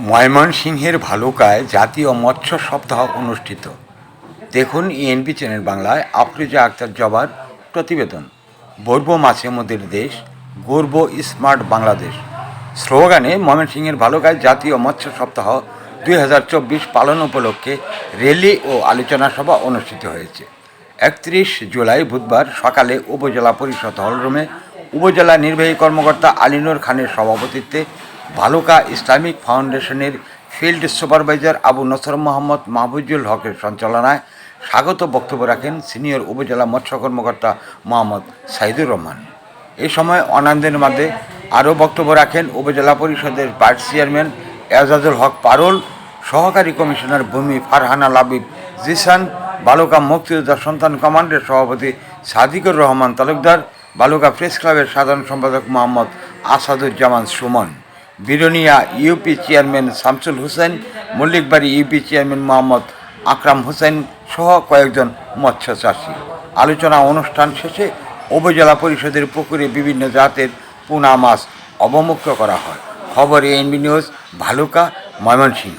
ময়মনসিংহের ভালুকায় জাতীয় মৎস্য সপ্তাহ অনুষ্ঠিত। দেখুন ইএনপি চ্যানেল বাংলায় আফরোজা আক্তার জবার প্রতিবেদন। বর্ব মাছে মোদের দেশ গর্ব স্মার্ট বাংলাদেশ। স্লোগানে ময়মনসিংহের ভালুকায় জাতীয় মৎস্য সপ্তাহ দুই হাজার চব্বিশ পালন উপলক্ষে র্যালি ও আলোচনা সভা অনুষ্ঠিত হয়েছে। একত্রিশ জুলাই বুধবার সকালে উপজেলা পরিষদ হলরুমে উপজেলা নির্বাহী কর্মকর্তা আলিনুর খানের সভাপতিত্বে ভালুকা ইসলামিক ফাউন্ডেশনের ফিল্ড সুপারভাইজার আবু নসর মোহাম্মদ মাহবুজুল হকের সঞ্চালনায় স্বাগত বক্তব্য রাখেন সিনিয়র উপজেলা মৎস্য কর্মকর্তা মোহাম্মদ সাইদুর রহমান। এ সময় অনান্দের মাঝে আরও বক্তব্য রাখেন উপজেলা পরিষদের ভাইস চেয়ারম্যান এজাজুল হক পারুল, সহকারী কমিশনার ভূমি ফারহানা লাবিব জিসান, বালুকা মুক্তিযোদ্ধা সন্তান কমান্ডের সভাপতি সাদিকুর রহমান তালুকদার, বালুকা প্রেস ক্লাবের সাধারণ সম্পাদক Mohammad Asaduzzaman Sumon. Birnia UP chairman Shamsul Hossain Mallikbari UP chairman Mohammad Akram Hossain সহ কয়েকজন মৎস্য চাষী আলোচনা অনুষ্ঠান শেষে উপজেলা পরিষদের পুকুরে বিভিন্ন জাতের পোনা মাছ অবমুক্ত করা হয়। খবর এনবি নিউজ ভালুকা, ময়মনসিংহ।